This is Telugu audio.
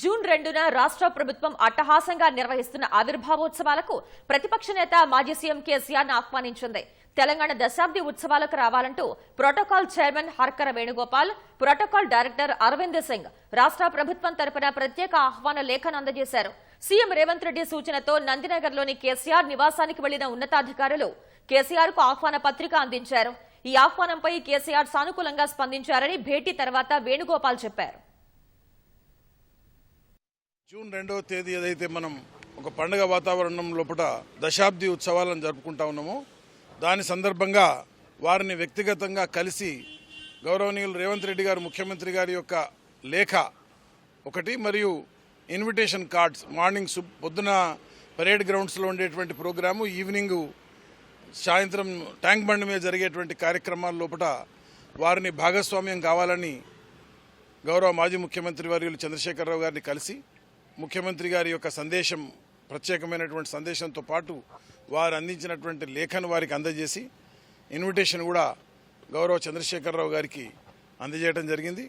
జూన్ రెండున రాష్ట్ర ప్రభుత్వం అట్టహాసంగా నిర్వహిస్తున్న ఆవిర్భావోత్సవాలకు ప్రతిపక్ష నేత మాజీ సీఎం కేసీఆర్ను ఆహ్వానించింది. తెలంగాణ దశాబ్ది ఉత్సవాలకు రావాలంటూ protocol chairman Harkara Venugopal protocol director Aravind Singh రాష్ట్ర ప్రభుత్వం తరపున ప్రత్యేక ఆహ్వాన లేఖను అందజేశారు. సీఎం రేవంత్ రెడ్డి సూచనతో నందినగర్లోని కేసీఆర్ నివాసానికి వెళ్ళిన ఉన్నతాధికారులు కేసీఆర్కు ఆహ్వాన పత్రిక అందించారు. ఈ ఆహ్వానంపై కేసీఆర్ సానుకూలంగా స్పందించారని భేటీ తర్వాత వేణుగోపాల్ చెప్పారు. జూన్ రెండవ తేదీ ఏదైతే మనం ఒక పండుగ వాతావరణం లోపల దశాబ్ది ఉత్సవాలను జరుపుకుంటా ఉన్నామో దాని సందర్భంగా వారిని వ్యక్తిగతంగా కలిసి గౌరవనీయులు రేవంత్ రెడ్డి గారు ముఖ్యమంత్రి గారి యొక్క లేఖ ఒకటి మరియు ఇన్విటేషన్ కార్డ్స్ మార్నింగ్ పొద్దున పరేడ్ గ్రౌండ్స్లో ఉండేటువంటి ప్రోగ్రాము ఈవినింగ్ సాయంత్రం ట్యాంక్ బండ్ మీద జరిగేటువంటి కార్యక్రమాల లోపల వారిని భాగస్వామ్యం కావాలని గౌరవ మాజీ ముఖ్యమంత్రి వర్యులు చంద్రశేఖరరావు గారిని కలిసి ముఖ్యమంత్రి గారి యొక్క సందేశం ప్రత్యేకమైనటువంటి సందేశంతో పాటు వారు అందించినటువంటి లేఖను వారికి అందజేసి ఇన్విటేషన్ కూడా గౌరవ చంద్రశేఖరరావు గారికి అందజేయడం జరిగింది.